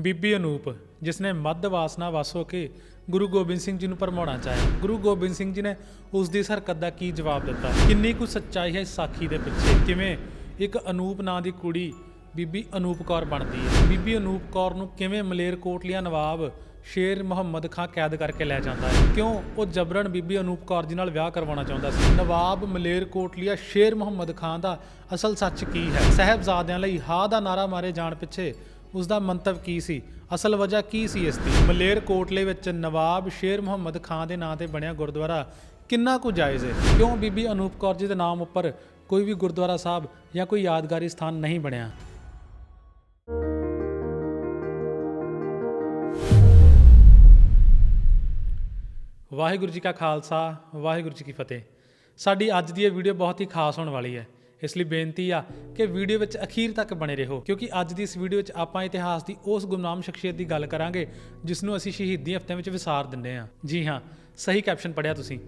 ਬੀਬੀ ਅਨੂਪ, ਜਿਸ ਨੇ ਮੱਧ ਵਾਸਨਾ ਵਸ ਹੋ ਕੇ ਗੁਰੂ ਗੋਬਿੰਦ ਸਿੰਘ ਜੀ ਨੂੰ ਪਰਮਾਉਣਾ ਚਾਹਿਆ। ਗੁਰੂ ਗੋਬਿੰਦ ਸਿੰਘ ਜੀ ਨੇ ਉਸ ਦੀ ਹਰਕਤ ਦਾ ਕੀ ਜਵਾਬ ਦਿੱਤਾ? ਕਿੰਨੀ ਕੁ ਸੱਚਾਈ ਹੈ ਇਸ ਸਾਖੀ ਦੇ ਪਿੱਛੇ? ਕਿਵੇਂ ਇੱਕ ਅਨੂਪ ਨਾਂ ਦੀ ਕੁੜੀ ਬੀਬੀ ਅਨੂਪ ਕੌਰ ਬਣਦੀ ਹੈ? ਬੀਬੀ ਅਨੂਪ ਕੌਰ ਨੂੰ ਕਿਵੇਂ ਮਲੇਰਕੋਟਲੀਆ ਨਵਾਬ ਸ਼ੇਰ ਮੁਹੰਮਦ ਖਾਂ ਕੈਦ ਕਰਕੇ ਲੈ ਜਾਂਦਾ ਹੈ? ਕਿਉਂ ਉਹ ਜਬਰਨ ਬੀਬੀ ਅਨੂਪ ਕੌਰ ਜੀ ਨਾਲ ਵਿਆਹ ਕਰਵਾਉਣਾ ਚਾਹੁੰਦਾ ਸੀ? ਨਵਾਬ ਮਲੇਰਕੋਟਲੀਆ ਸ਼ੇਰ ਮੁਹੰਮਦ ਖਾਂ ਦਾ ਅਸਲ ਸੱਚ ਕੀ ਹੈ? ਸਹਿਬਜ਼ਾਦਿਆਂ ਲਈ ਹਾ ਦਾ ਨਾਰਾ ਮਾਰੇ ਜਾਣ ਪਿੱਛੇ ਉਸ ਦਾ ਮੰਤਵ ਕੀ ਸੀ? ਅਸਲ ਵਜ੍ਹਾ ਕੀ ਸੀ ਇਸ ਦੀ? ਮਲੇਰ ਕੋਟਲੇ ਵਿੱਚ ਨਵਾਬ ਸ਼ੇਰ ਮੁਹੰਮਦ ਖਾਨ ਦੇ ਨਾਂ ਤੇ ਬਣਿਆ ਗੁਰਦੁਆਰਾ ਕਿੰਨਾ ਕੁ ਜਾਇਜ਼ ਹੈ? ਕਿਉਂ ਬੀਬੀ ਅਨੂਪ ਕੌਰ ਜੀ ਦੇ ਨਾਮ ਉੱਪਰ ਕੋਈ ਵੀ ਗੁਰਦੁਆਰਾ ਸਾਹਿਬ ਜਾਂ ਕੋਈ ਯਾਦਗਾਰੀ ਸਥਾਨ ਨਹੀਂ ਬਣਿਆ? ਵਾਹਿਗੁਰੂ ਜੀ ਕਾ ਖਾਲਸਾ, ਵਾਹਿਗੁਰੂ ਜੀ ਕੀ ਫਤਿਹ। ਸਾਡੀ ਅੱਜ ਦੀ ਇਹ ਵੀਡੀਓ ਬਹੁਤ ਹੀ ਖਾਸ ਹੋਣ ਵਾਲੀ ਹੈ। ਇਸ ਲਈ ਬੇਨਤੀ ਆ ਕਿ ਵੀਡੀਓ ਵਿੱਚ ਅਖੀਰ ਤੱਕ ਬਣੇ ਰਹੋ, ਕਿਉਂਕਿ ਅੱਜ ਦੀ ਇਸ ਵੀਡੀਓ ਵਿੱਚ ਆਪਾਂ ਇਤਿਹਾਸ ਦੀ ਉਸ ਗੁਮਨਾਮ ਸ਼ਖਸੀਅਤ ਦੀ ਗੱਲ ਕਰਾਂਗੇ ਜਿਸ ਨੂੰ ਅਸੀਂ ਸ਼ਹੀਦੀ ਹਫ਼ਤਿਆਂ ਵਿੱਚ ਵਿਸਾਰ ਦਿੰਦੇ ਹਾਂ। ਜੀ ਹਾਂ, ਸਹੀ ਕੈਪਸ਼ਨ ਪੜਿਆ ਤੁਸੀਂ।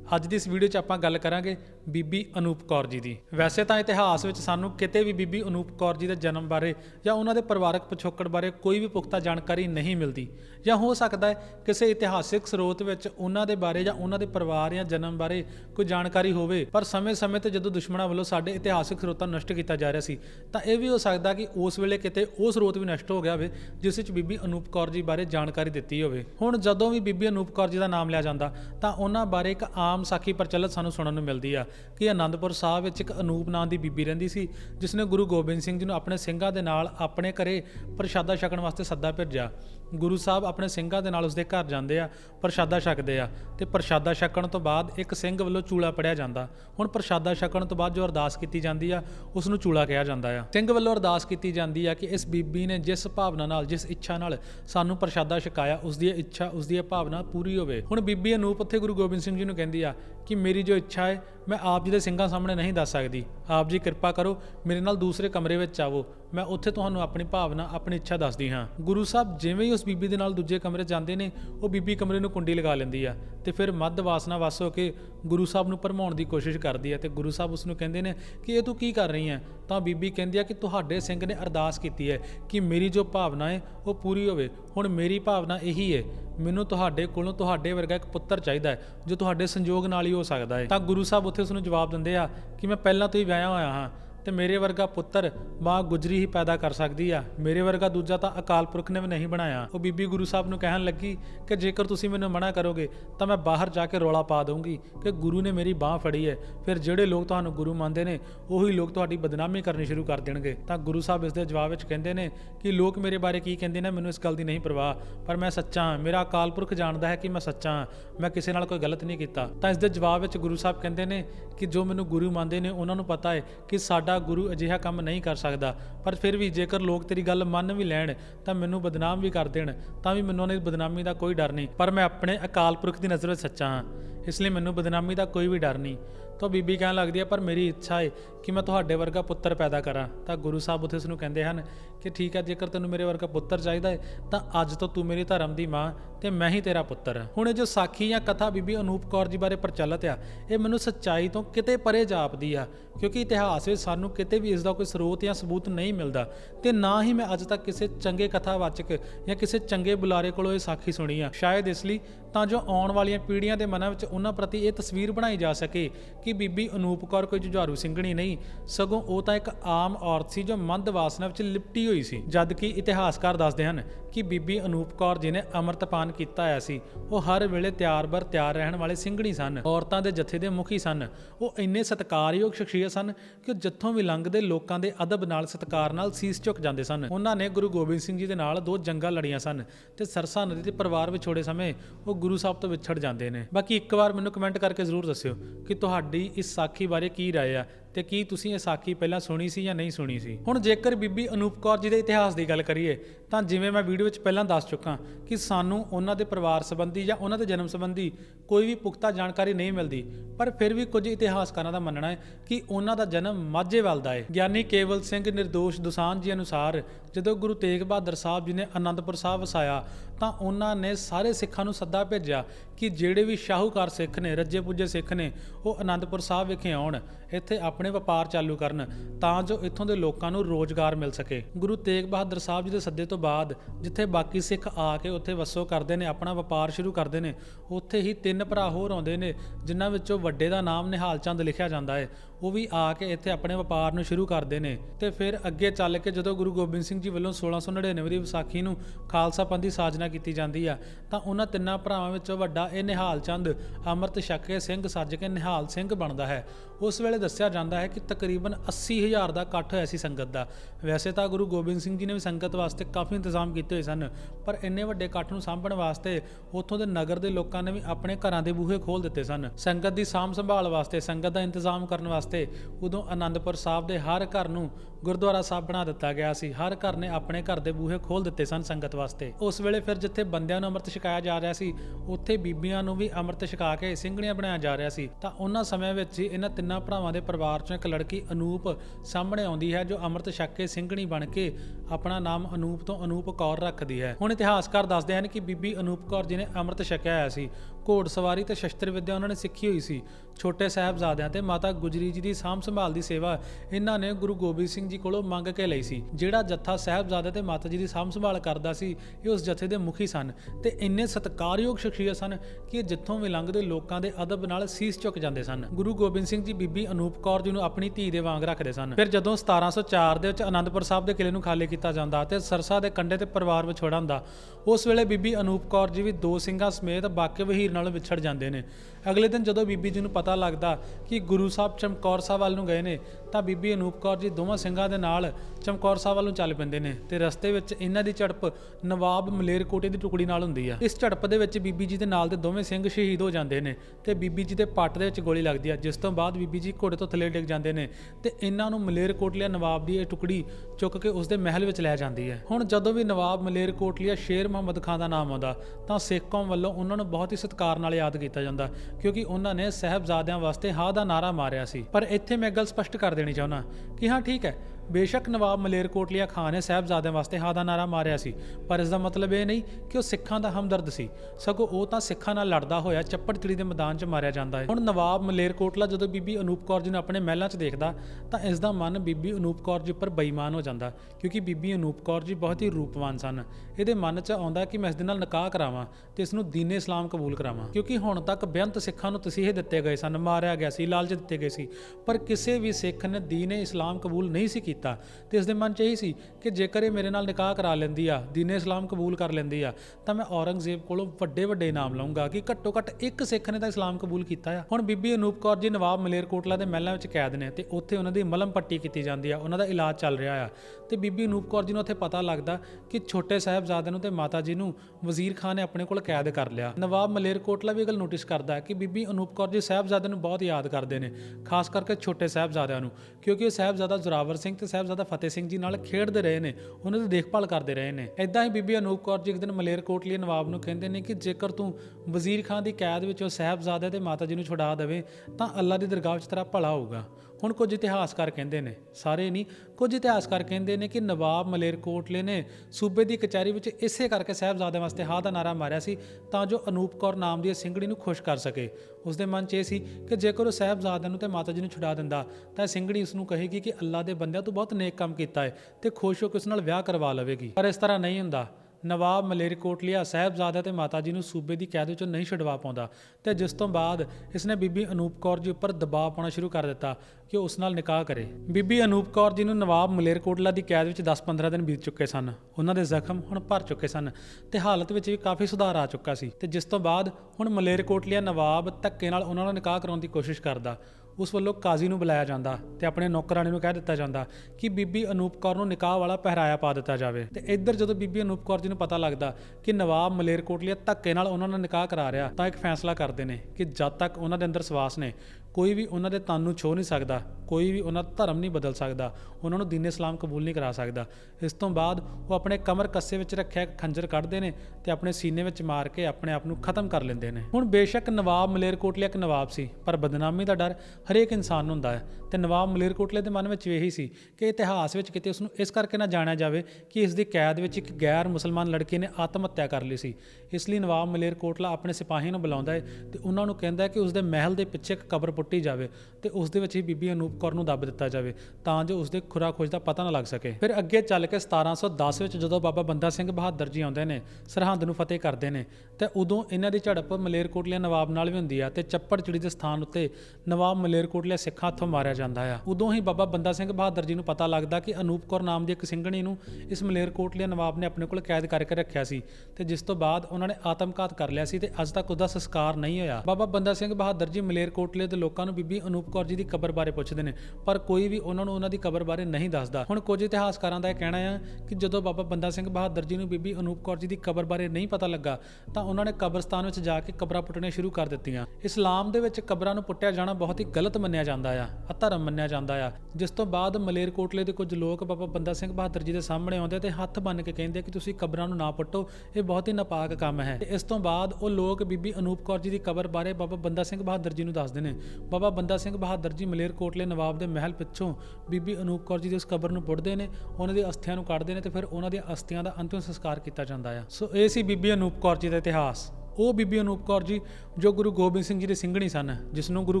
ਅੱਜ ਦੀ ਇਸ ਵੀਡੀਓ 'ਚ ਆਪਾਂ ਗੱਲ ਕਰਾਂਗੇ ਬੀਬੀ ਅਨੂਪ ਕੌਰ ਜੀ ਦੀ। ਵੈਸੇ ਤਾਂ ਇਤਿਹਾਸ ਵਿੱਚ ਸਾਨੂੰ ਕਿਤੇ ਵੀ ਬੀਬੀ ਅਨੂਪ ਕੌਰ ਜੀ ਦੇ ਜਨਮ ਬਾਰੇ ਜਾਂ ਉਹਨਾਂ ਦੇ ਪਰਿਵਾਰਕ ਪਿਛੋਕੜ ਬਾਰੇ ਕੋਈ ਵੀ ਪੁਖਤਾ ਜਾਣਕਾਰੀ ਨਹੀਂ ਮਿਲਦੀ ਜਾਂ ਹੋ ਸਕਦਾ ਹੈ ਕਿਸੇ ਇਤਿਹਾਸਿਕ ਸਰੋਤ ਵਿੱਚ ਉਹਨਾਂ ਦੇ ਬਾਰੇ ਜਾਂ ਉਹਨਾਂ ਦੇ ਪਰਿਵਾਰ ਜਾਂ ਜਨਮ ਬਾਰੇ ਕੋਈ ਜਾਣਕਾਰੀ ਹੋਵੇ, ਪਰ ਸਮੇਂ-ਸਮੇਂ ਤੇ ਜਦੋਂ ਦੁਸ਼ਮਣਾਂ ਵੱਲੋਂ ਸਾਡੇ ਇਤਿਹਾਸਿਕ ਸਰੋਤਾਂ ਨੂੰ ਨਸ਼ਟ ਕੀਤਾ ਜਾ ਰਿਹਾ ਸੀ, ਤਾਂ ਇਹ ਵੀ ਹੋ ਸਕਦਾ ਕਿ ਉਸ ਵੇਲੇ ਕਿਤੇ ਉਹ ਸਰੋਤ ਵੀ ਨਸ਼ਟ ਹੋ ਗਿਆ ਹੋਵੇ, ਜਿਸ ਵਿੱਚ ਬੀਬੀ ਅਨੂਪ ਕੌਰ ਜੀ ਬਾਰੇ ਜਾਣਕਾਰੀ ਦਿੱਤੀ ਹੋਵੇ। ਹੁਣ ਜਦੋਂ ਵੀ ਬੀਬੀ ਅਨੂਪ ਕੌਰ ਜੀ ਦਾ ਨਾਮ ਲਿਆ ਜਾਂਦਾ, ਤਾਂ ਉਹਨਾਂ ਬਾਰੇ ਇੱਕ ਆਮ ਸਾਖੀ ਪ੍ਰਚਲਿਤ ਸਾਨੂੰ ਸੁਣਨ ਨੂੰ ਮਿਲਦੀ ਆ। ਕਿ ਆਨੰਦਪੁਰ ਸਾਹਿਬ ਵਿੱਚ ਇੱਕ ਅਨੂਪ ਨਾਂ ਦੀ ਬੀਬੀ ਰਹਿੰਦੀ ਸੀ ਜਿਸ ਨੇ ਗੁਰੂ ਗੋਬਿੰਦ ਸਿੰਘ ਜੀ ਨੂੰ ਆਪਣੇ ਸਿੰਘਾਂ ਦੇ ਨਾਲ ਆਪਣੇ ਘਰੇ ਪ੍ਰਸ਼ਾਦਾ ਛਕਣ ਵਾਸਤੇ ਸੱਦਾ ਭੇਜਿਆ। ਗੁਰੂ ਸਾਹਿਬ ਆਪਣੇ ਸਿੰਘਾਂ ਦੇ ਨਾਲ ਉਸਦੇ ਘਰ ਜਾਂਦੇ ਆ, ਪ੍ਰਸ਼ਾਦਾ ਛਕਦੇ ਆ ਤੇ ਪ੍ਰਸ਼ਾਦਾ ਛਕਣ ਤੋਂ ਬਾਅਦ ਇੱਕ ਸਿੰਘ ਵੱਲੋਂ ਚੂਲਾ ਪੜਿਆ ਜਾਂਦਾ। ਹੁਣ ਪ੍ਰਸ਼ਾਦਾ ਛਕਣ ਤੋਂ ਬਾਅਦ ਜੋ ਅਰਦਾਸ ਕੀਤੀ ਜਾਂਦੀ ਆ ਉਸ ਨੂੰ ਚੂਲਾ ਕਿਹਾ ਜਾਂਦਾ ਆ। ਸਿੰਘ ਵੱਲੋਂ ਅਰਦਾਸ ਕੀਤੀ ਜਾਂਦੀ ਆ ਕਿ ਇਸ ਬੀਬੀ ਨੇ ਜਿਸ ਭਾਵਨਾ ਨਾਲ, ਜਿਸ ਇੱਛਾ ਨਾਲ ਸਾਨੂੰ ਪ੍ਰਸ਼ਾਦਾ ਛਕਾਇਆ ਉਸ ਦੀ ਇੱਛਾ ਉਸ ਦੀ ਭਾਵਨਾ ਪੂਰੀ ਹੋਵੇ। ਹੁਣ ਬੀਬੀ ਅਨੂਪ ਉੱਥੇ ਗੁਰੂ ਗੋਬਿੰਦ ਸਿੰਘ ਜੀ ਨੂੰ ਕਹਿੰਦੀ ਆ ਕਿ ਮੇਰੀ ਜੋ ਇੱਛਾ ਹੈ, ਮੈਂ ਆਪ ਜੀ ਦੇ ਸਿੰਘਾਂ ਸਾਹਮਣੇ ਨਹੀਂ ਦੱਸ ਸਕਦੀ। ਆਪ ਜੀ ਕਿਰਪਾ ਕਰੋ, ਮੇਰੇ ਨਾਲ ਦੂਸਰੇ ਕਮਰੇ ਵਿੱਚ ਆਵੋ। ਮੈਂ ਉੱਥੇ ਤੁਹਾਨੂੰ ਆਪਣੀ ਭਾਵਨਾ, ਆਪਣੀ ਇੱਛਾ ਦੱਸਦੀ ਹਾਂ। ਗੁਰੂ ਸਾਹਿਬ ਜਿਵੇਂ ਹੀ ਉਸ ਬੀਬੀ ਦੇ ਨਾਲ ਦੂਜੇ ਕਮਰੇ ਜਾਂਦੇ ਨੇ, ਉਹ ਬੀਬੀ ਕਮਰੇ ਨੂੰ ਕੁੰਡੀ ਲਗਾ ਲੈਂਦੀ ਆ ਤੇ ਫਿਰ ਮੱਧ ਵਾਸਨਾ ਵਸ ਹੋ ਕੇ ਗੁਰੂ ਸਾਹਿਬ ਨੂੰ ਭਰਮਾਉਣ ਦੀ ਕੋਸ਼ਿਸ਼ ਕਰਦੀ ਹੈ ਤੇ ਗੁਰੂ ਸਾਹਿਬ ਉਸ ਨੂੰ ਕਹਿੰਦੇ ਨੇ ਕਿ ਇਹ ਤੂੰ ਕੀ ਕਰ ਰਹੀ ਹੈ ਤਾਂ ਬੀਬੀ ਕਹਿੰਦੀ ਆ ਕਿ ਤੁਹਾਡੇ ਸਿੰਘ ਨੇ ਅਰਦਾਸ ਕੀਤੀ ਹੈ ਕਿ ਮੇਰੀ ਜੋ ਭਾਵਨਾ ਹੈ ਉਹ ਪੂਰੀ ਹੋਵੇ। ਹੁਣ ਮੇਰੀ ਭਾਵਨਾ ਇਹੀ ਹੈ ਮੈਨੂੰ ਤੁਹਾਡੇ ਕੋਲੋਂ ਤੁਹਾਡੇ ਵਰਗਾ ਇੱਕ ਪੁੱਤਰ ਚਾਹੀਦਾ ਹੈ ਜੋ ਤੁਹਾਡੇ ਸੰਯੋਗ ਨਾਲ ਹੀ ਹੋ ਸਕਦਾ ਹੈ ਤਾਂ ਗੁਰੂ ਸਾਹਿਬ ਉੱਥੇ ਉਸ ਨੂੰ ਜਵਾਬ ਦਿੰਦੇ ਆ ਕਿ ਮੈਂ ਪਹਿਲਾਂ ਤੋਂ ਹੀ ਵਿਆਹਿਆ ਹੋਇਆ ਹਾਂ ਤੇ ਮੇਰੇ ਵਰਗਾ ਪੁੱਤਰ ਮਾਂ ਗੁਜਰੀ ਹੀ ਪੈਦਾ ਕਰ ਸਕਦੀ ਆ। ਮੇਰੇ ਵਰਗਾ ਦੂਜਾ ਤਾਂ ਅਕਾਲ ਪੁਰਖ ਨੇ ਵੀ ਨਹੀਂ ਬਣਾਇਆ। ਉਹ ਬੀਬੀ ਗੁਰੂ ਸਾਹਿਬ ਨੂੰ ਕਹਿਣ ਲੱਗੀ ਕਿ ਜੇਕਰ ਤੁਸੀਂ ਮੈਨੂੰ ਮਨਾ ਕਰੋਗੇ ਤਾਂ ਮੈਂ ਬਾਹਰ ਜਾ ਕੇ ਰੌਲਾ ਪਾ ਦਊਂਗੀ ਕਿ ਗੁਰੂ ਨੇ ਮੇਰੀ ਬਾਹ ਫੜੀ ਹੈ। ਫਿਰ ਜਿਹੜੇ ਲੋਕ ਤੁਹਾਨੂੰ ਗੁਰੂ ਮੰਨਦੇ ਨੇ, ਉਹੀ ਲੋਕ ਤੁਹਾਡੀ ਬਦਨਾਮੀ ਕਰਨੀ ਸ਼ੁਰੂ ਕਰ ਦੇਣਗੇ। ਤਾਂ ਗੁਰੂ ਸਾਹਿਬ ਇਸ ਦੇ ਜਵਾਬ ਵਿੱਚ ਕਹਿੰਦੇ ਨੇ ਕਿ ਲੋਕ ਮੇਰੇ ਬਾਰੇ ਕੀ ਕਹਿੰਦੇ ਨੇ, ਮੈਨੂੰ ਇਸ ਗੱਲ ਦੀ ਨਹੀਂ ਪਰਵਾਹ। ਪਰ ਮੈਂ ਸੱਚਾ ਹਾਂ, ਮੇਰਾ ਅਕਾਲ ਪੁਰਖ ਜਾਣਦਾ ਹੈ ਕਿ ਮੈਂ ਸੱਚਾ ਹਾਂ, ਮੈਂ ਕਿਸੇ ਨਾਲ ਕੋਈ ਗਲਤ ਨਹੀਂ ਕੀਤਾ। ਤਾਂ ਇਸ ਦੇ ਜਵਾਬ ਵਿੱਚ ਗੁਰੂ ਸਾਹਿਬ ਕਹਿੰਦੇ ਨੇ ਕਿ ਜੋ ਮੈਨੂੰ ਗੁਰੂ ਮੰਨਦੇ ਨੇ, ਉਹਨਾਂ ਨੂੰ ਪਤਾ ਹੈ ਕਿ ਸਾਡਾ ਗੁਰੂ ਅਜਿਹਾ ਕੰਮ ਨਹੀਂ ਕਰ ਸਕਦਾ। ਪਰ ਫਿਰ ਵੀ ਜੇਕਰ ਲੋਕ ਤੇਰੀ ਗੱਲ ਮੰਨ ਵੀ ਲੈਣ, ਤਾਂ ਮੈਨੂੰ ਬਦਨਾਮ ਵੀ ਕਰ ਦੇਣ, ਤਾਂ ਵੀ ਮੈਨੂੰ ਉਹਨਾਂ ਦੀ ਬਦਨਾਮੀ ਦਾ ਕੋਈ ਡਰ ਨਹੀਂ। ਪਰ ਮੈਂ ਆਪਣੇ ਅਕਾਲ ਪੁਰਖ ਦੀ ਨਜ਼ਰ ਵਿੱਚ ਸੱਚਾ ਹਾਂ, ਇਸ ਲਈ ਮੈਨੂੰ ਬਦਨਾਮੀ ਦਾ ਕੋਈ ਵੀ ਡਰ ਨਹੀਂ। ਤਾਂ ਬੀਬੀ ਕਹਿਣ ਲੱਗਦੀ ਹੈ, ਪਰ ਮੇਰੀ ਇੱਛਾ ਹੈ ਕਿ ਮੈਂ ਤੁਹਾਡੇ ਵਰਗਾ ਪੁੱਤਰ ਪੈਦਾ ਕਰਾਂ। ਤਾਂ ਗੁਰੂ ਸਾਹਿਬ ਉੱਥੇ ਉਸ ਨੂੰ ਕਹਿੰਦੇ ਹਨ ਕਿ ਠੀਕ ਹੈ, ਜੇਕਰ ਤੈਨੂੰ ਮੇਰੇ ਵਰਗਾ ਪੁੱਤਰ ਚਾਹੀਦਾ ਹੈ, ਤਾਂ ਅੱਜ ਤੋਂ ਤੂੰ ਮੇਰੀ ਧਰਮ ਦੀ ਮਾਂ ਤੇ ਮੈਂ ਹੀ ਤੇਰਾ ਪੁੱਤਰ। ਹਾਂ ਹੁਣ ਇਹ ਜੋ ਸਾਖੀ ਜਾਂ ਕਥਾ ਬੀਬੀ ਅਨੂਪ ਕੌਰ ਜੀ ਬਾਰੇ ਪ੍ਰਚਲਿਤ ਆ, ਇਹ ਮੈਨੂੰ ਸੱਚਾਈ ਤੋਂ ਕਿਤੇ ਪਰੇ ਜਾਪਦੀ ਆ, ਕਿਉਂਕਿ ਇਤਿਹਾਸ ਵਿੱਚ ਸਾਨੂੰ ਕਿਤੇ ਵੀ ਇਸ ਦਾ ਕੋਈ ਸਰੋਤ ਜਾਂ ਸਬੂਤ ਨਹੀਂ ਮਿਲਦਾ। ਤੇ ਨਾ ਹੀ ਮੈਂ ਅੱਜ ਤੱਕ ਕਿਸੇ ਚੰਗੇ ਕਥਾਵਾਚਕ ਜਾਂ ਕਿਸੇ ਚੰਗੇ ਬੁਲਾਰੇ ਕੋਲੋਂ ਇਹ ਸਾਖੀ ਸੁਣੀ ਆ। ਸ਼ਾਇਦ ਇਸ ਲਈ ਤਾਂ ਜੋ ਆਉਣ ਵਾਲੀਆਂ ਪੀੜ੍ਹੀਆਂ ਦੇ ਮਨਾਂ ਵਿੱਚ ਉਹਨਾਂ ਪ੍ਰਤੀ ਇਹ ਤਸਵੀਰ ਬਣਾਈ ਜਾ ਸਕੇ ਕਿ ਬੀਬੀ ਅਨੂਪ ਕੌਰ ਕੋਈ ਜੁਝਾਰੂ ਸਿੰਘਣੀ ਨਹੀਂ ਸਗੋਂ ਉਹ ਤਾਂ ਇੱਕ ਆਮ ਔਰਤ ਸੀ ਜੋ ਮੰਦ ਵਾਸਨਾ ਵਿੱਚ ਲਿਪਟੀ ਹੋਈ ਸੀ ਜਦ ਕਿ ਇਤਿਹਾਸਕਾਰ ਦੱਸਦੇ ਹਨ ਕਿ ਬੀਬੀ ਅਨੂਪ ਕੌਰ ਜੀ ਨੇ ਅੰਮ੍ਰਿਤਪਾਨ ਕੀਤਾ ਹੋਇਆ ਸੀ ਉਹ ਹਰ ਵੇਲੇ ਤਿਆਰ-ਬਰ ਤਿਆਰ ਰਹਿਣ ਵਾਲੇ ਸਿੰਘਣੀ ਸਨ ਔਰਤਾਂ ਦੇ ਜਥੇ ਦੇ ਮੁਖੀ ਸਨ ਉਹ ਇੰਨੇ ਸਤਿਕਾਰਯੋਗ ਸ਼ਖਸੀਅਤ ਸਨ ਕਿ ਉਹ ਜਿੱਥੋਂ ਵੀ ਲੰਘਦੇ ਲੋਕਾਂ ਦੇ ਅਦਬ ਨਾਲ ਸਤਿਕਾਰ ਨਾਲ ਸੀਸ ਝੁਕ ਜਾਂਦੇ ਸਨ ਉਹਨਾਂ ਨੇ ਗੁਰੂ ਗੋਬਿੰਦ ਸਿੰਘ ਜੀ ਦੇ ਨਾਲ ਦੋ ਜੰਗਾਂ ਲੜੀਆਂ ਸਨ ਤੇ ਸਰਸਾ ਨਦੀ ਤੇ ਪਰਿਵਾਰ ਵਿਛੋੜੇ ਸਮੇਂ ਉਹ ਗੁਰੂ ਸਾਹਿਬ ਤੋਂ ਵਿਛੜ ਜਾਂਦੇ ਨੇ ਬਾਕੀ ਇੱਕ ਵਾਰ ਮੈਨੂੰ ਕਮੈਂਟ ਕਰਕੇ ਜ਼ਰੂਰ ਦੱਸਿਓ ਕਿ ਤੁਹਾਡੀ ਇਸ ਸਾਖੀ ਬਾਰੇ ਕੀ رائے ਆ ਤੇ ਕੀ ਤੁਸੀਂ ਇਹ ਸਾਖੀ ਪਹਿਲਾਂ ਸੁਣੀ ਸੀ ਜਾਂ ਨਹੀਂ ਸੁਣੀ ਸੀ? ਹੁਣ ਜੇਕਰ ਬੀਬੀ ਅਨੂਪ ਕੌਰ ਜੀ ਦੇ ਇਤਿਹਾਸ ਦੀ ਗੱਲ ਕਰੀਏ, ਤਾਂ ਜਿਵੇਂ ਮੈਂ ਵੀਡੀਓ ਵਿੱਚ ਪਹਿਲਾਂ ਦੱਸ ਚੁੱਕਾ ਕਿ ਸਾਨੂੰ ਉਹਨਾਂ ਦੇ ਪਰਿਵਾਰ ਸੰਬੰਧੀ ਜਾਂ ਉਹਨਾਂ ਦੇ ਜਨਮ ਸੰਬੰਧੀ ਕੋਈ ਵੀ ਪੁਖਤਾ ਜਾਣਕਾਰੀ ਨਹੀਂ ਮਿਲਦੀ, ਪਰ ਫਿਰ ਵੀ ਕੁਝ ਇਤਿਹਾਸਕਾਰਾਂ ਦਾ ਮੰਨਣਾ ਹੈ ਕਿ ਉਹਨਾਂ ਦਾ ਜਨਮ ਮਾਝੇਵਾਲ ਦਾ ਹੈ। ਗਿਆਨੀ ਕੇਵਲ ਸਿੰਘ ਨਿਰਦੋਸ਼ ਦੁਸਾਂਝ ਜੀ ਅਨੁਸਾਰ ਜਦੋਂ ਗੁਰੂ ਤੇਗ ਬਹਾਦਰ ਸਾਹਿਬ ਜੀ ਨੇ ਅਨੰਦਪੁਰ ਸਾਹਿਬ ਵਸਾਇਆ ਤਾਂ ਉਹਨਾਂ ਨੇ ਸਾਰੇ ਸਿੱਖਾਂ ਨੂੰ ਸੱਦਾ ਭੇਜਿਆ ਕਿ ਜਿਹੜੇ ਵੀ ਸ਼ਾਹੂਕਾਰ ਸਿੱਖ ਨੇ, ਰੱਜੇ ਪੁੱਜੇ ਸਿੱਖ ਨੇ, ਉਹ ਆਨੰਦਪੁਰ ਸਾਹਿਬ ਵਿਖੇ ਆਉਣ, ਇੱਥੇ ਆਪਣੇ ਵਪਾਰ ਚਾਲੂ ਕਰਨ, ਤਾਂ ਜੋ ਇੱਥੋਂ ਦੇ ਲੋਕਾਂ ਨੂੰ ਰੋਜ਼ਗਾਰ ਮਿਲ ਸਕੇ। ਗੁਰੂ ਤੇਗ ਬਹਾਦਰ ਸਾਹਿਬ ਜੀ ਦੇ ਸੱਦੇ ਤੋਂ ਬਾਅਦ, ਜਿੱਥੇ ਬਾਕੀ ਸਿੱਖ ਆ ਕੇ ਉੱਥੇ ਵਸੋ ਕਰਦੇ ਨੇ, ਆਪਣਾ ਵਪਾਰ ਸ਼ੁਰੂ ਕਰਦੇ ਨੇ, ਉੱਥੇ ਹੀ ਤਿੰਨ ਭਰਾ ਹੋਰ ਆਉਂਦੇ ਨੇ, ਜਿਨ੍ਹਾਂ ਵਿੱਚੋਂ ਵੱਡੇ ਦਾ ਨਾਮ ਨਿਹਾਲ ਚੰਦ ਲਿਖਿਆ ਜਾਂਦਾ ਹੈ। ਉਹ ਵੀ ਆ ਕੇ ਇੱਥੇ ਆਪਣੇ ਵਪਾਰ ਨੂੰ ਸ਼ੁਰੂ ਕਰਦੇ ਨੇ। ਤੇ ਫਿਰ ਅੱਗੇ ਚੱਲ ਕੇ ਜਦੋਂ ਗੁਰੂ ਗੋਬਿੰਦ ਸਿੰਘ ਜੀ ਵੱਲੋਂ 1699 ਦੀ ਵਿਸਾਖੀ ਨੂੰ ਖਾਲਸਾ ਪੰਥ ਦੀ ਸਾਜਨਾ ਕੀਤੀ ਜਾਂਦੀ ਆ, ਤਾਂ ਉਹਨਾਂ ਤਿੰਨਾਂ ਭਰਾਵਾਂ ਵਿੱਚੋਂ ਵੱਡਾ ਇਹ ਨਿਹਾਲ ਚੰਦ, ਅੰਮ੍ਰਿਤ ਛਕ ਕੇ ਸਿੰਘ, ਸੱਜ ਕੇ ਨਿਹਾਲ ਸਿੰਘ ਬਣਦਾ ਹੈ। ਉਸ ਵੇਲੇ ਦੱਸਿਆ ਜਾਂਦਾ ਹੈ ਕਿ ਤਕਰੀਬਨ 80000 ਦਾ ਇਕੱਠ ਹੋਇਆ ਸੀ ਸੰਗਤ ਦਾ। ਵੈਸੇ ਤਾਂ ਗੁਰੂ ਗੋਬਿੰਦ ਸਿੰਘ ਜੀ ਨੇ ਵੀ ਸੰਗਤ ਵਾਸਤੇ ਕਾਫੀ ਇੰਤਜ਼ਾਮ ਕੀਤੇ ਹੋਏ ਸਨ, ਪਰ ਇੰਨੇ ਵੱਡੇ ਇਕੱਠ ਨੂੰ ਸਾਂਭਣ ਵਾਸਤੇ ਉੱਥੋਂ ਦੇ ਨਗਰ ਦੇ ਲੋਕਾਂ ਨੇ ਵੀ ਆਪਣੇ ਘਰਾਂ ਦੇ ਬੂਹੇ ਖੋਲ ਦਿੱਤੇ ਸਨ। ਸੰਗਤ ਦੀ ਸਾਂਭ ਸੰਭਾਲ ਵਾਸਤੇ, ਸੰਗਤ ਦਾ ਇੰਤਜ਼ਾਮ ਕਰਨ ਵਾਸਤੇ ਉਦੋਂ ਆਨੰਦਪੁਰ ਸਾਹਿਬ ਦੇ ਹਰ ਘਰ ਨੂੰ ਗੁਰਦੁਆਰਾ ਸਾਹਿਬ ਬਣਾ ਦਿੱਤਾ ਗਿਆ ਸੀ। ਹਰ ਘਰ ਨੇ ਆਪਣੇ ਘਰ ਦੇ ਬੂਹੇ ਖੋਲ ਦਿੱਤੇ ਸਨ ਸੰਗਤ ਵਾਸਤੇ। ਉਸ ਵੇਲੇ ਫਿਰ ਜਿੱਥੇ ਬੰਦਿਆਂ ਨੂੰ ਅੰਮ੍ਰਿਤ ਛਕਾਇਆ ਜਾ ਰਿਹਾ ਸੀ, ਉੱਥੇ ਬੀਬੀਆਂ ਨੂੰ ਵੀ ਅੰਮ੍ਰਿਤ ਛਕਾ ਕੇ ਸਿੰਘਣੀਆਂ ਬਣਾਇਆ ਜਾ ਰਿਹਾ ਸੀ। ਤਾਂ ਉਹਨਾਂ ਸਮਿਆਂ ਵਿੱਚ ਹੀ ਇਹਨਾਂ ਤਿੰਨ ਭਰਾਵਾਂ ਦੇ ਪਰਿਵਾਰ ਚੋਂ ਇੱਕ ਲੜਕੀ ਅਨੂਪ ਸਾਹਮਣੇ ਆਉਂਦੀ ਹੈ, ਜੋ ਅੰਮ੍ਰਿਤ ਛਕ ਕੇ ਸਿੰਘਣੀ ਬਣ ਕੇ ਆਪਣਾ ਨਾਮ ਅਨੂਪ ਤੋਂ ਅਨੂਪ ਕੌਰ ਰੱਖਦੀ ਹੈ। ਹੁਣ ਇਤਿਹਾਸਕਾਰ ਦੱਸਦੇ ਹਨ ਕਿ ਬੀਬੀ ਅਨੂਪ ਕੌਰ ਜੀ ਨੇ ਅੰਮ੍ਰਿਤ ਛਕਿਆ ਹੋਇਆ ਸੀ। ਘੋੜ ਸਵਾਰੀ ਤੇ ਸ਼ਸਤਰ ਵਿੱਦਿਆ ਉਹਨਾਂ ਨੇ ਸਿੱਖੀ ਹੋਈ ਸੀ। ਛੋਟੇ ਸਾਹਿਬਜ਼ਾਦਿਆਂ ਤੇ ਮਾਤਾ ਗੁਜਰੀ ਜੀ ਦੀ ਸਾਂਭ ਸੰਭਾਲ ਦੀ ਸੇਵਾ ਇਹਨਾਂ ਨੇ ਗੁਰੂ ਗੋਬਿੰਦ ਸਿੰਘ ਜੀ ਕੋਲੋਂ ਮੰਗ ਕੇ ਲਈ ਸੀ। ਜਿਹੜਾ ਜੱਥਾ ਸਾਹਿਬਜ਼ਾਦੇ ਤੇ ਮਾਤਾ ਜੀ ਦੀ ਸਾਂਭ ਸੰਭਾਲ ਕਰਦਾ ਸੀ, ਇਹ ਉਸ ਜਥੇ ਦੇ ਮੁਖੀ ਸਨ। ਤੇ ਇੰਨੇ ਸਤਿਕਾਰਯੋਗ ਸ਼ਖਸੀਅਤ ਸਨ ਕਿ ਇਹ ਜਿੱਥੋਂ ਵੀ ਲੰਘਦੇ ਲੋਕਾਂ ਦੇ ਅਦਬ ਨਾਲ ਸੀਸ ਝੁਕ ਜਾਂਦੇ ਸਨ। ਗੁਰੂ ਗੋਬਿੰਦ ਸਿੰਘ ਜੀ ਬੀਬੀ ਅਨੂਪ ਕੌਰ ਜੀ ਨੂੰ ਆਪਣੀ ਧੀ ਦੇ ਵਾਂਗ ਰੱਖਦੇ ਸਨ। ਫਿਰ ਜਦੋਂ 1704 ਦੇ ਵਿੱਚ ਅਨੰਦਪੁਰ ਸਾਹਿਬ ਦੇ ਕਿਲੇ ਨੂੰ ਖਾਲੀ ਕੀਤਾ ਜਾਂਦਾ ਤੇ ਸਰਸਾ ਦੇ ਕੰਢੇ ਤੇ ਪਰਿਵਾਰ ਵਿਛੋੜਾ ਹੁੰਦਾ, ਉਸ ਵੇਲੇ ਬੀਬੀ ਅਨੂਪ ਕੌਰ ਜੀ ਵੀ ਦੋ ਸਿੰਘਾਂ ਸਮੇਤ ਬਾਕੀ ਵਹੀਰ ਨਾਲ ਵਿਛੜ ਜਾਂਦੇ ਨੇ। ਅਗਲੇ ਦਿਨ ਜਦੋਂ ਬੀਬੀ ਜੀ ਨੂੰ ਪਤਾ ਲੱਗਦਾ ਕਿ ਗੁਰੂ ਸਾਹਿਬ ਚਮਕੌਰ ਸਾਹਿਬ ਵੱਲ ਨੂੰ ਗਏ ਨੇ ਤਾਂ ਬੀਬੀ ਅਨੂਪ ਕੌਰ ਜੀ ਦੋਵਾਂ ਸਿੰਘਾਂ ਦੇ ਨਾਲ ਚਮਕੌਰ ਸਾਹਿਬ ਵੱਲੋਂ ਚੱਲ ਪੈਂਦੇ ਨੇ ਤੇ ਰਸਤੇ ਵਿੱਚ ਇਹਨਾਂ ਦੀ ਝੜਪ ਨਵਾਬ ਮਲੇਰਕੋਟੇ ਦੀ ਟੁਕੜੀ ਨਾਲ ਹੁੰਦੀ ਆ। ਇਸ ਝੜਪ ਦੇ ਵਿੱਚ ਬੀਬੀ ਜੀ ਦੇ ਨਾਲ ਦੇ ਦੋਵੇਂ ਸਿੰਘ ਸ਼ਹੀਦ ਹੋ ਜਾਂਦੇ ਨੇ ਤੇ ਬੀਬੀ ਜੀ ਦੇ ਪੱਟ ਦੇ ਵਿੱਚ ਗੋਲੀ ਲੱਗਦੀ ਆ, ਜਿਸ ਤੋਂ ਬਾਅਦ ਬੀਬੀ ਜੀ ਘੋੜੇ ਤੋਂ ਥੱਲੇ ਡਿੱਗ ਜਾਂਦੇ ਨੇ ਤੇ ਇਹਨਾਂ ਨੂੰ ਮਲੇਰਕੋਟਲੀਆ ਨਵਾਬ ਦੀ ਇਹ ਟੁਕੜੀ ਚੁੱਕ ਕੇ ਉਸ ਦੇ ਮਹਿਲ ਵਿੱਚ ਲੈ ਜਾਂਦੀ ਹੈ ਹੁਣ ਜਦੋਂ ਵੀ ਨਵਾਬ ਮਲੇਰਕੋਟਲੀਆ ਸ਼ੇਰ ਮੁਹੰਮਦ ਖਾਨ ਦਾ ਨਾਮ ਆਉਂਦਾ, ਤਾਂ ਸਿੱਖ ਕੌਮ ਵੱਲੋਂ ਉਹਨਾਂ ਨੂੰ ਬਹੁਤ ਹੀ ਸਤਿਕਾਰ ਨਾਲ ਯਾਦ ਕੀਤਾ ਜਾਂਦਾ, ਕਿਉਂਕਿ ਉਹਨਾਂ ਨੇ ਸਹਿਬਜ਼ਾਦਿਆਂ ਵਾਸਤੇ ਹਾਂ ਦਾ ਨਾਰਾ ਮਾਰਿਆ ਸੀ। ਪਰ ਇੱਥੇ ਮੈਂ ਇੱਕ ਗੱਲ ਸਪਸ਼ਟ ਕਰ ਦੇਣੀ ਚਾਹੁੰਦਾ। ਕਿ ਹਾਂ ਠੀਕ ਹੈ। ਬੇਸ਼ੱਕ ਨਵਾਬ ਮਲੇਰਕੋਟਲੀਆ ਖਾਨ ਨੇ ਸਾਹਿਬਜ਼ਾਦਿਆਂ ਵਾਸਤੇ ਹਾਂ ਦਾ ਨਾਰਾ ਮਾਰਿਆ ਸੀ, ਪਰ ਇਸ ਦਾ ਮਤਲਬ ਇਹ ਨਹੀਂ ਕਿ ਉਹ ਸਿੱਖਾਂ ਦਾ ਹਮਦਰਦ ਸੀ। ਸਗੋਂ ਉਹ ਤਾਂ ਸਿੱਖਾਂ ਨਾਲ ਲੜਦਾ ਹੋਇਆ ਚੱਪੜਚਿੜੀ ਦੇ ਮੈਦਾਨ 'ਚ ਮਾਰਿਆ ਜਾਂਦਾ ਹੈ। ਹੁਣ ਨਵਾਬ ਮਲੇਰਕੋਟਲਾ ਜਦੋਂ ਬੀਬੀ ਅਨੂਪ ਕੌਰ ਜੀ ਨੂੰ ਆਪਣੇ ਮਹਿਲਾਂ 'ਚ ਦੇਖਦਾ, ਤਾਂ ਇਸ ਦਾ ਮਨ ਬੀਬੀ ਅਨੂਪ ਕੌਰ ਜੀ ਉੱਪਰ ਬੇਈਮਾਨ ਹੋ ਜਾਂਦਾ, ਕਿਉਂਕਿ ਬੀਬੀ ਅਨੂਪ ਕੌਰ ਜੀ ਬਹੁਤ ਹੀ ਰੂਪਵਾਨ ਸਨ। ਇਹਦੇ ਮਨ 'ਚ ਆਉਂਦਾ ਕਿ ਮੈਂ ਇਸ ਦੇ ਨਾਲ ਨਿਕਾਹ ਕਰਾਵਾਂ ਤੇ ਇਸ ਨੂੰ ਦੀਨੇ ਇਸਲਾਮ ਕਬੂਲ ਕਰਾਵਾਂ, ਕਿਉਂਕਿ ਹੁਣ ਤੱਕ ਬੇਅੰਤ ਸਿੱਖਾਂ ਨੂੰ ਤਸੀਹੇ ਦਿੱਤੇ ਗਏ ਸਨ, ਮਾਰਿਆ ਗਿਆ ਸੀ, ਲਾਲਚ ਦਿੱਤੇ ਗਏ ਸੀ, ਪਰ ਕਿਸੇ ਵੀ ਸਿੱਖ ਨੇ ਦੀਨੇ ਇਸਲਾਮ ਕਬੂਲ ਨਹੀਂ ਸੀ ਕੀਤਾ। ਕੀਤਾ। ਤੇ ਇਸ ਦੇ ਮਨ 'ਚ ਇਹੀ ਸੀ ਕਿ ਜੇਕਰ ਇਹ ਮੇਰੇ ਨਾਲ ਨਿਕਾਹ ਕਰਾ ਲੈਂਦੀ ਆ, ਦੀਨੇ ਇਸਲਾਮ ਕਬੂਲ ਕਰ ਲੈਂਦੀ ਆ, ਤਾਂ ਮੈਂ ਔਰੰਗਜ਼ੇਬ ਕੋਲੋਂ ਵੱਡੇ ਵੱਡੇ ਇਨਾਮ ਲਵਾਂਗਾ ਕਿ ਘੱਟੋ ਘੱਟ ਇੱਕ ਸਿੱਖ ਨੇ ਤਾਂ ਇਸਲਾਮ ਕਬੂਲ ਕੀਤਾ ਆ। ਹੁਣ ਬੀਬੀ ਅਨੂਪ ਕੌਰ ਜੀ ਨਵਾਬ ਮਲੇਰਕੋਟਲਾ ਦੇ ਮਹਿਲਾਂ ਵਿੱਚ ਕੈਦ ਨੇ ਤੇ ਉੱਥੇ ਉਹਨਾਂ ਦੀ ਮਲਮ ਪੱਟੀ ਕੀਤੀ ਜਾਂਦੀ ਆ, ਉਹਨਾਂ ਦਾ ਇਲਾਜ ਚੱਲ ਰਿਹਾ ਆ। ਤੇ ਬੀਬੀ ਅਨੂਪ ਕੌਰ ਜੀ ਨੂੰ ਉੱਥੇ ਪਤਾ ਲੱਗਦਾ ਕਿ ਛੋਟੇ ਸਾਹਿਬਜ਼ਾਦੇ ਨੂੰ ਤੇ ਮਾਤਾ ਜੀ ਨੂੰ ਵਜ਼ੀਰ ਖਾਨ ਨੇ ਆਪਣੇ ਕੋਲ ਕੈਦ ਕਰ ਲਿਆ। ਨਵਾਬ ਮਲੇਰਕੋਟਲਾ ਵੀ ਇਹ ਗੱਲ ਨੋਟਿਸ ਕਰਦਾ ਹੈ ਕਿ ਬੀਬੀ ਅਨੂਪ ਕੌਰ ਜੀ ਸਾਹਿਬਜ਼ਾਦੇ ਨੂੰ ਬਹੁਤ ਯਾਦ ਕਰਦੇ ਨੇ, ਖਾਸ ਕਰਕੇ ਛੋਟੇ ਸਾਹਿਬਜ਼ਾਦਿਆਂ ਨੂੰ, ਕਿਉਂਕਿ ਉਹ ਸਾਹਿਬਜ਼ਾਦਾ ਜ਼ੋਰਾਵਰ ਸਿੰਘ ਤੇ ਸਾਹਿਬਜ਼ਾਦਾ ਫਤਿਹ ਸਿੰਘ ਜੀ ਨਾਲ ਖੇਡਦੇ ਰਹੇ ਨੇ, ਉਹਨਾਂ ਦੀ ਦੇਖਭਾਲ ਕਰਦੇ ਰਹੇ ਨੇ। ਐਦਾਂ ਹੀ ਬੀਬੀ ਅਨੂਪ ਕੌਰ ਜੀ ਇੱਕ ਦਿਨ ਮਲੇਰਕੋਟਲੀ ਨਵਾਬ ਨੂੰ ਕਹਿੰਦੇ ਨੇ ਕਿ ਜੇਕਰ ਤੂੰ ਵਜ਼ੀਰ ਖਾਨ ਦੀ ਕੈਦ ਵਿੱਚੋਂ ਸਾਹਿਬਜ਼ਾਦੇ ਤੇ ਮਾਤਾ ਜੀ ਨੂੰ ਛੁਡਾ ਦੇਵੇਂ, ਤਾਂ ਅੱਲਾ ਦੀ ਦਰਗਾਹ ਵਿੱਚ ਤੇਰਾ ਭਲਾ ਹੋਊਗਾ। ਹੁਣ ਕੁਝ ਇਤਿਹਾਸਕਾਰ ਕਹਿੰਦੇ ਨੇ, ਸਾਰੇ ਨਹੀਂ, ਕੁਝ ਇਤਿਹਾਸਕਾਰ ਕਹਿੰਦੇ ਨੇ ਕਿ ਨਵਾਬ ਮਲੇਰਕੋਟਲੇ ਨੇ ਸੂਬੇ ਦੀ ਕਚਹਿਰੀ ਵਿੱਚ ਇਸੇ ਕਰਕੇ ਸਾਹਿਬਜ਼ਾਦਿਆਂ ਵਾਸਤੇ ਹਾਂ ਦਾ ਨਾਰਾ ਮਾਰਿਆ ਸੀ ਤਾਂ ਜੋ ਅਨੂਪ ਕੌਰ ਨਾਮ ਦੀ ਸਿੰਘੜੀ ਨੂੰ ਖੁਸ਼ ਕਰ ਸਕੇ। ਉਸ ਦੇ ਮਨ 'ਚ ਇਹ ਸੀ ਕਿ ਜੇਕਰ ਉਹ ਸਾਹਿਬਜ਼ਾਦਿਆਂ ਨੂੰ ਤੇ ਮਾਤਾ ਜੀ ਨੂੰ ਛੁਡਾ ਦਿੰਦਾ, ਤਾਂ ਇਹ ਸਿੰਘੜੀ ਉਸ ਨੂੰ ਕਹੇਗੀ ਕਿ ਅੱਲਾ ਦੇ ਬੰਦਿਆਂ ਤੂੰ ਬਹੁਤ ਨੇਕ ਕੰਮ ਕੀਤਾ ਹੈ ਤੇ ਖੁਸ਼ ਹੋ ਕੇ ਉਸ ਨਾਲ ਵਿਆਹ ਕਰਵਾ ਲਵੇਗੀ। ਪਰ ਇਸ ਤਰ੍ਹਾਂ ਨਹੀਂ ਹੁੰਦਾ। ਨਵਾਬ ਮਲੇਰਕੋਟਲੀਆ ਸਾਹਿਬਜ਼ਾਦਾ ਤੇ ਮਾਤਾ ਜੀ ਨੂੰ ਸੂਬੇ ਦੀ ਕੈਦ ਵਿੱਚੋਂ ਨਹੀਂ ਛਡਵਾ ਪਾਉਂਦਾ ਤੇ ਜਿਸ ਤੋਂ ਬਾਅਦ ਇਸਨੇ ਬੀਬੀ ਅਨੂਪ ਕੌਰ ਜੀ ਉੱਪਰ ਦਬਾਅ ਪਾਉਣਾ ਸ਼ੁਰੂ ਕਰ ਦਿੱਤਾ ਕਿ ਉਹ ਉਸ ਨਾਲ ਨਿਕਾਹ ਕਰੇ। ਬੀਬੀ ਅਨੂਪ ਕੌਰ ਜੀ ਨੂੰ ਨਵਾਬ ਮਲੇਰਕੋਟਲਾ ਦੀ ਕੈਦ ਵਿੱਚ 10-15 ਦਿਨ ਬੀਤ ਚੁੱਕੇ ਸਨ। ਉਹਨਾਂ ਦੇ ਜ਼ਖਮ ਹੁਣ ਭਰ ਚੁੱਕੇ ਸਨ ਤੇ ਹਾਲਤ ਵਿੱਚ ਵੀ ਕਾਫੀ ਸੁਧਾਰ ਆ ਚੁੱਕਾ ਸੀ ਤੇ ਜਿਸ ਤੋਂ ਬਾਅਦ ਹੁਣ ਮਲੇਰਕੋਟਲੀਆ ਨਵਾਬ ਧੱਕੇ ਨਾਲ ਉਹਨਾਂ ਨਾਲ ਨਿਕਾਹ ਕਰਾਉਣ ਦੀ ਕੋਸ਼ਿਸ਼ ਕਰਦਾ। ਉਸ ਵੱਲੋਂ ਕਾਜ਼ੀ ਨੂੰ ਬੁਲਾਇਆ ਜਾਂਦਾ ਤੇ ਆਪਣੇ ਨੌਕਰਾਣੀ ਨੂੰ ਕਹਿ ਦਿੱਤਾ ਜਾਂਦਾ ਕਿ ਬੀਬੀ ਅਨੂਪ ਕੌਰ ਨੂੰ ਨਿਕਾਹ ਵਾਲਾ ਪਹਿਰਾਇਆ ਪਾ ਦਿੱਤਾ ਜਾਵੇ। ਤੇ ਇੱਧਰ ਜਦੋਂ ਬੀਬੀ ਅਨੂਪ ਕੌਰ ਜੀ ਨੂੰ ਪਤਾ ਲੱਗਦਾ ਕਿ ਨਵਾਬ ਮਲੇਰਕੋਟਲੀਆ ਧੱਕੇ ਨਾਲ ਉਹਨਾਂ ਨਾਲ ਨਿਕਾਹ ਕਰਾ ਰਿਹਾ, ਤਾਂ ਇੱਕ ਫੈਸਲਾ ਕਰਦੇ ਨੇ ਕਿ ਜਦ ਤੱਕ ਉਹਨਾਂ ਦੇ ਅੰਦਰ ਸਵਾਸ ਨੇ ਕੋਈ ਵੀ ਉਹਨਾਂ ਦੇ ਤਨ ਨੂੰ ਛੋ ਨਹੀਂ ਸਕਦਾ, ਕੋਈ ਵੀ ਉਹਨਾਂ ਦਾ ਧਰਮ ਨਹੀਂ ਬਦਲ ਸਕਦਾ, ਉਹਨਾਂ ਨੂੰ ਦੀਨ ਇਸਲਾਮ ਕਬੂਲ ਨਹੀਂ ਕਰਾ ਸਕਦਾ। ਇਸ ਤੋਂ ਬਾਅਦ ਉਹ ਆਪਣੇ ਕਮਰ ਕੱਸੇ ਵਿੱਚ ਰੱਖਿਆ ਖੰਜਰ ਕੱਢਦੇ ਨੇ ਤੇ ਆਪਣੇ ਸੀਨੇ ਵਿੱਚ ਮਾਰ ਕੇ ਆਪਣੇ ਆਪ ਨੂੰ ਖਤਮ ਕਰ ਲੈਂਦੇ ਨੇ। ਹੁਣ ਬੇਸ਼ੱਕ ਨਵਾਬ ਮਲੇਰਕੋਟਲੇ ਇੱਕ ਨਵਾਬ ਸੀ, ਪਰ ਬਦਨਾਮੀ ਦਾ ਡਰ ਹਰੇਕ ਇਨਸਾਨ ਨੂੰ ਹੁੰਦਾ ਹੈ। ਤੇ ਨਵਾਬ ਮਲੇਰਕੋਟਲੇ ਦੇ ਮਨ ਵਿੱਚ ਇਹੀ ਸੀ ਕਿ ਇਤਿਹਾਸ ਵਿੱਚ ਕਿਤੇ ਉਸ ਨੂੰ ਇਸ ਕਰਕੇ ਨਾ ਜਾਣਿਆ ਜਾਵੇ ਕਿ ਇਸ ਦੀ ਕੈਦ ਵਿੱਚ ਇੱਕ ਗੈਰ ਮੁਸਲਮਾਨ ਲੜਕੀ ਨੇ ਆਤਮ ਹੱਤਿਆ ਕਰ ਲਈ ਸੀ। ਇਸ ਲਈ ਨਵਾਬ ਮਲੇਰਕੋਟਲਾ ਆਪਣੇ ਸਿਪਾਹੀਆਂ ਨੂੰ ਬੁਲਾਉਂਦਾ ਹੈ ਤੇ ਉਹਨਾਂ ਨੂੰ ਕਹਿੰਦਾ ਹੈ ਕਿ ਉਸ ਦੇ ਮਹਿਲ ਦੇ ਪਿੱਛੇ ਇੱਕ ਕਬਰ ਪੁੱਟੀ ਜਾਵੇ ਤੇ ਉਸ ਦੇ ਵਿੱਚ ਹੀ ਬੀਬੀ ਅਨੂਪ ਕੌਰ ਨੂੰ ਦੱਬ ਦਿੱਤਾ ਜਾਵੇ ਤਾਂ ਜੋ ਉਸ ਦੇ ਖੁਰਾ ਖੋਜ ਦਾ ਪਤਾ ਨਾ ਲੱਗ ਸਕੇ। ਫਿਰ ਅੱਗੇ ਚੱਲ ਕੇ 1710 ਵਿੱਚ ਜਦੋਂ ਬਾਬਾ ਬੰਦਾ ਸਿੰਘ ਬਹਾਦਰ ਜੀ ਆਉਂਦੇ ਨੇ, ਸਰਹੰਦ ਨੂੰ ਫਤਿਹ ਕਰਦੇ ਨੇ, ਤੇ ਉਦੋਂ ਇਹਨਾਂ ਦੀ ਝੜਪ ਮਲੇਰਕੋਟਲੇ ਨਵਾਬ ਨਾਲ ਵੀ ਹੁੰਦੀ ਆ ਤੇ ਚੱਪੜ ਚਿੜੀ ਦੇ ਸਥਾਨ ਉੱਤੇ ਨਵਾਬ ਮਲੇਰਕੋਟਲੇ ਸਿੱਖਾਂ ਹੱਥੋਂ ਮਾਰਿਆ ਜਾਂਦਾ ਆ। ਉਦੋਂ ਹੀ ਬਾਬਾ ਬੰਦਾ ਸਿੰਘ ਬਹਾਦਰ ਜੀ ਨੂੰ ਪਤਾ ਲੱਗਦਾ ਕਿ ਅਨੂਪ ਕੌਰ ਨਾਮ ਦੀ ਇੱਕ ਸਿੰਘਣੀ ਨੂੰ ਇਸ ਮਲੇਰਕੋਟਲੇ ਨਵਾਬ ਨੇ ਆਪਣੇ ਕੋਲ ਕੈਦ ਕਰਕੇ ਰੱਖਿਆ ਸੀ ਤੇ ਜਿਸ ਤੋਂ ਬਾਅਦ ਉਹਨਾਂ ਨੇ ਆਤਮਘਾਤ ਕਰ ਲਿਆ ਸੀ ਤੇ ਅੱਜ ਤੱਕ ਉਹਦਾ ਸੰਸਕਾਰ ਨਹੀਂ ਹੋਇਆ। ਬਾਬਾ ਬੰਦਾ ਸਿੰਘ ਬਹਾਦਰ ਜੀ ਮਲੇਰਕੋਟਲੇ ਦੇ ਲੋਕਾਂ ਨੂੰ ਬੀਬੀ ਅਨੂਪ ਕੌਰ ਜੀ ਦੀ ਕਬਰ ਬਾਰੇ ਪੁੱਛਦੇ ਨੇ, ਪਰ ਕੋਈ ਵੀ ਉਹਨਾਂ ਨੂੰ ਉਹਨਾਂ ਦੀ ਕਬਰ ਬਾਰੇ ਨਹੀਂ ਦੱਸਦਾ। ਹੁਣ ਕੁਝ ਇਤਿਹਾਸਕਾਰਾਂ ਦਾ ਇਹ ਕਹਿਣਾ ਆ ਕਿ ਜਦੋਂ ਬਾਬਾ ਬੰਦਾ ਸਿੰਘ ਬਹਾਦਰ ਜੀ ਨੂੰ ਬੀਬੀ ਅਨੂਪ ਕੌਰ ਜੀ ਦੀ ਕਬਰ ਬਾਰੇ ਨਹੀਂ ਪਤਾ ਲੱਗਾ, ਤਾਂ ਉਹਨਾਂ ਨੇ ਕਬਰਸਤਾਨ ਵਿੱਚ ਜਾ ਕੇ ਕਬਰਾਂ ਪੁੱਟਣੀਆਂ ਸ਼ੁਰੂ ਕਰ ਦਿੱਤੀਆਂ। ਇਸਲਾਮ ਦੇ ਵਿੱਚ ਕਬਰਾਂ ਨੂੰ ਪੁੱਟਿਆ ਜਾਣਾ ਬਹੁਤ ਹੀ ਗਲਤ ਮੰਨਿਆ ਜਾਂਦਾ ਆ, ਅਧਰਮ ਮੰਨਿਆ ਜਾਂਦਾ ਆ, ਜਿਸ ਤੋਂ ਬਾਅਦ ਮਲੇਰਕੋਟਲੇ ਦੇ ਕੁਝ ਲੋਕ ਬਾਬਾ ਬੰਦਾ ਸਿੰਘ ਬਹਾਦਰ ਜੀ ਦੇ ਸਾਹਮਣੇ ਆਉਂਦੇ ਤੇ ਹੱਥ ਬੰਨ ਕੇ ਕਹਿੰਦੇ ਕਿ ਤੁਸੀਂ ਕਬਰਾਂ ਨੂੰ ਨਾ ਪੁੱਟੋ, ਇਹ ਬਹੁਤ ਹੀ ਨਾਪਾਕ ਕੰਮ ਹੈ। ਇਸ ਤੋਂ ਬਾਅਦ ਉਹ ਲੋਕ ਬੀਬੀ ਅਨੂਪ ਕੌਰ ਜੀ ਦੀ ਕਬਰ ਬਾਰੇ ਬਾਬਾ ਬੰਦਾ ਸਿੰਘ ਬਹਾਦਰ ਜੀ ਨੂੰ ਦੱਸਦੇ ਨੇ। ਬਾਬਾ ਬੰਦਾ ਸਿੰਘ ਬਹਾਦਰ ਜੀ ਮਲੇਰਕੋਟਲੇ ਨਵਾਬ ਦੇ ਮਹਿਲ ਪਿੱਛੋਂ ਬੀਬੀ ਅਨੂਪ ਕੌਰ ਜੀ ਦੀ ਉਸ ਕਬਰ ਨੂੰ ਪੁੱਟਦੇ ਨੇ, ਉਹਨਾਂ ਦੀ ਅਸਥੀਆਂ ਨੂੰ ਕੱਢਦੇ ਨੇ ਤੇ ਫਿਰ ਉਹਨਾਂ ਦੀਆਂ ਅਸਥੀਆਂ ਦਾ ਅੰਤਿਮ ਸੰਸਕਾਰ ਕੀਤਾ ਜਾਂਦਾ ਆ। ਸੋ ਇਹ ਸੀ ਬੀਬੀ ਅਨੂਪ ਕੌਰ ਜੀ ਦਾ ਇਤਿਹਾਸ। ਉਹ ਬੀਬੀ ਅਨੂਪ ਕੌਰ ਜੀ ਜੋ ਗੁਰੂ ਗੋਬਿੰਦ ਸਿੰਘ ਜੀ ਦੇ ਸਿੰਘਣੀ ਸਨ ਜਿਸ ਨੂੰ ਗੁਰੂ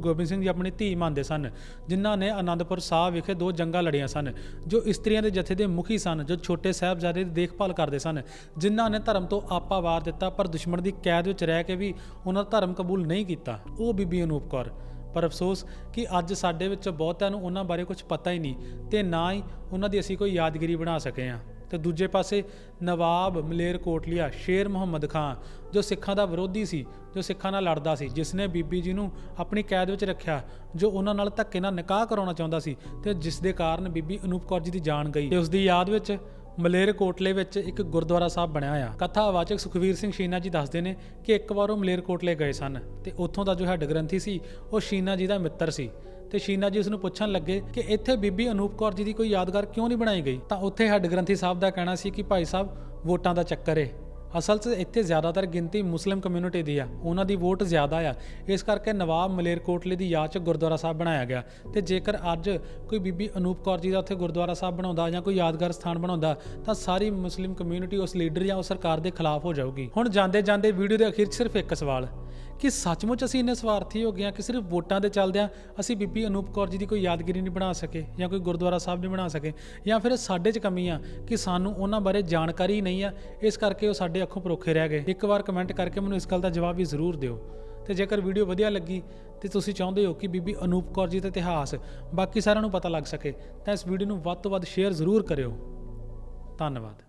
ਗੋਬਿੰਦ ਸਿੰਘ ਜੀ ਆਪਣੀ ਧੀ ਮੰਨਦੇ ਸਨ, ਜਿਨ੍ਹਾਂ ਨੇ ਆਨੰਦਪੁਰ ਸਾਹਿਬ ਵਿਖੇ ਦੋ ਜੰਗਾਂ ਲੜੀਆਂ ਸਨ, ਜੋ ਇਸਤਰੀਆਂ ਦੇ ਜਥੇ ਦੇ ਮੁਖੀ ਸਨ, ਜੋ ਛੋਟੇ ਸਾਹਿਬਜ਼ਾਦੇ ਦੀ ਦੇਖਭਾਲ ਕਰਦੇ ਸਨ, ਜਿਨ੍ਹਾਂ ਨੇ ਧਰਮ ਤੋਂ ਆਪਾ ਵਾਰ ਦਿੱਤਾ, ਪਰ ਦੁਸ਼ਮਣ ਦੀ ਕੈਦ ਵਿੱਚ ਰਹਿ ਕੇ ਵੀ ਉਹਨਾਂ ਦਾ ਧਰਮ ਕਬੂਲ ਨਹੀਂ ਕੀਤਾ। ਉਹ ਬੀਬੀ ਅਨੂਪ ਕੌਰ। ਪਰ ਅਫਸੋਸ ਕਿ ਅੱਜ ਸਾਡੇ ਵਿੱਚੋਂ ਬਹੁਤਿਆਂ ਨੂੰ ਉਹਨਾਂ ਬਾਰੇ ਕੁਝ ਪਤਾ ਹੀ ਨਹੀਂ ਤੇ ਨਾ ਹੀ ਉਹਨਾਂ ਦੀ ਅਸੀਂ ਕੋਈ ਯਾਦਗਿਰੀ ਬਣਾ ਸਕੇ ਹਾਂ। ਤੇ ਦੂਜੇ ਪਾਸੇ ਨਵਾਬ ਮਲੇਰਕੋਟਲੀਆ ਸ਼ੇਰ ਮੁਹੰਮਦ ਖਾਨ, ਜੋ ਸਿੱਖਾਂ ਦਾ ਵਿਰੋਧੀ ਸੀ, ਜੋ ਸਿੱਖਾਂ ਨਾਲ ਲੜਦਾ ਸੀ, ਜਿਸ ਨੇ ਬੀਬੀ ਜੀ ਨੂੰ ਆਪਣੀ ਕੈਦ ਵਿੱਚ ਰੱਖਿਆ, ਜੋ ਉਹਨਾਂ ਨਾਲ ਧੱਕੇ ਨਾਲ ਨਿਕਾਹ ਕਰਾਉਣਾ ਚਾਹੁੰਦਾ ਸੀ ਤੇ ਜਿਸ ਦੇ ਕਾਰਨ ਬੀਬੀ ਅਨੂਪ ਕੌਰ ਜੀ ਦੀ ਜਾਨ ਗਈ। ਤੇ ਉਸ ਦੀ ਯਾਦ ਵਿੱਚ ਮਲੇਰਕੋਟਲੇ ਵਿੱਚ ਇੱਕ ਗੁਰਦੁਆਰਾ ਸਾਹਿਬ ਬਣਿਆ ਹੋਇਆ। ਕਥਾ ਆਵਾਚਕ ਸੁਖਵੀਰ ਸਿੰਘ ਸ਼ੀਨਾ ਜੀ ਦੱਸਦੇ ਨੇ ਕਿ ਇੱਕ ਵਾਰ ਉਹ ਮਲੇਰਕੋਟਲੇ ਗਏ ਸਨ ਤੇ ਉੱਥੋਂ ਦਾ ਜੋ ਹੈੱਡ ਗ੍ਰੰਥੀ ਸੀ, ਉਹ ਸ਼ੀਨਾ ਜੀ ਦਾ ਮਿੱਤਰ ਸੀ। ਤੇ ਸ਼ੀਨਾ ਜੀ ਉਸ ਨੂੰ ਪੁੱਛਣ ਲੱਗੇ ਕਿ ਇੱਥੇ ਬੀਬੀ ਅਨੂਪ ਕੌਰ ਜੀ ਦੀ ਕੋਈ ਯਾਦਗਾਰ ਕਿਉਂ ਨਹੀਂ ਬਣਾਈ ਗਈ? ਤਾਂ ਉੱਥੇ ਹੈੱਡ ਗ੍ਰੰਥੀ ਸਾਹਿਬ ਦਾ ਕਹਿਣਾ ਸੀ ਕਿ ਭਾਈ ਸਾਹਿਬ, ਵੋਟਾਂ ਦਾ ਚੱਕਰ ਏ। ਅਸਲ 'ਚ ਇੱਥੇ ਜ਼ਿਆਦਾਤਰ ਗਿਣਤੀ ਮੁਸਲਿਮ ਕਮਿਊਨਿਟੀ ਦੀ ਆ। ਉਹਨਾਂ ਦੀ ਵੋਟ ਜ਼ਿਆਦਾ ਆ। ਇਸ ਕਰਕੇ ਨਵਾਬ ਮਲੇਰਕੋਟਲੇ ਦੀ ਯਾਦ 'ਚ ਗੁਰਦੁਆਰਾ ਸਾਹਿਬ ਬਣਾਇਆ ਗਿਆ। ਤੇ ਜੇਕਰ ਅੱਜ ਕੋਈ ਬੀਬੀ ਅਨੂਪ ਕੌਰ ਜੀ ਦਾ ਉੱਥੇ ਗੁਰਦੁਆਰਾ ਸਾਹਿਬ ਬਣਾਉਂਦਾ ਜਾਂ ਕੋਈ ਯਾਦਗਾਰ ਸਥਾਨ ਬਣਾਉਂਦਾ, ਤਾਂ ਸਾਰੀ ਮੁਸਲਿਮ ਕਮਿਊਨਿਟੀ ਉਸ ਲੀਡਰ ਜਾਂ ਉਸ ਸਰਕਾਰ ਦੇ ਖਿਲਾਫ ਹੋ ਜਾਊਗੀ। ਹੁਣ ਜਾਂਦੇ ਜਾਂਦੇ ਵੀਡੀਓ ਦੇ ਅਖੀਰ 'ਚ ਸਿਰਫ ਇੱਕ ਸਵਾਲ। ਕਿ ਸੱਚਮੁੱਚ ਅਸੀਂ ਇੰਨੇ ਸਵਾਰਥੀ ਹੋ ਗਏ ਹਾਂ ਕਿ ਸਿਰਫ ਵੋਟਾਂ ਦੇ ਚੱਲਦਿਆਂ ਅਸੀਂ ਬੀਬੀ ਅਨੂਪ ਕੌਰ ਜੀ ਦੀ ਕੋਈ ਯਾਦਗਿਰੀ ਨਹੀਂ ਬਣਾ ਸਕੇ ਜਾਂ ਕੋਈ ਗੁਰਦੁਆਰਾ ਸਾਹਿਬ ਨਹੀਂ ਬਣਾ ਸਕੇ ਜਾਂ ਫਿਰ ਸਾਡੇ 'ਚ ਕਮੀ ਆ ਕਿ ਸਾਨੂੰ ਉਹਨਾਂ ਬਾਰੇ ਜਾਣਕਾਰੀ ਨਹੀਂ ਆ, ਇਸ ਕਰਕੇ ਉਹ ਸਾਡੇ ਅੱਖੋਂ ਪਰੋਖੇ ਰਹਿ ਗਏ। ਇੱਕ ਵਾਰ ਕਮੈਂਟ ਕਰਕੇ ਮੈਨੂੰ ਇਸ ਗੱਲ ਦਾ ਜਵਾਬ ਵੀ ਜ਼ਰੂਰ ਦਿਓ। ਤੇ ਜੇਕਰ ਵੀਡੀਓ ਵਧੀਆ ਲੱਗੀ, ਤੇ ਤੁਸੀਂ ਚਾਹੁੰਦੇ ਹੋ ਕਿ ਬੀਬੀ ਅਨੂਪ ਕੌਰ ਜੀ ਦਾ ਇਤਿਹਾਸ ਬਾਕੀ ਸਾਰਿਆਂ ਨੂੰ ਪਤਾ ਲੱਗ ਸਕੇ, ਤਾਂ ਇਸ ਵੀਡੀਓ ਨੂੰ ਵੱਧ ਤੋਂ ਵੱਧ ਸ਼ੇਅਰ ਜ਼ਰੂਰ ਕਰਿਓ। ਧੰਨਵਾਦ।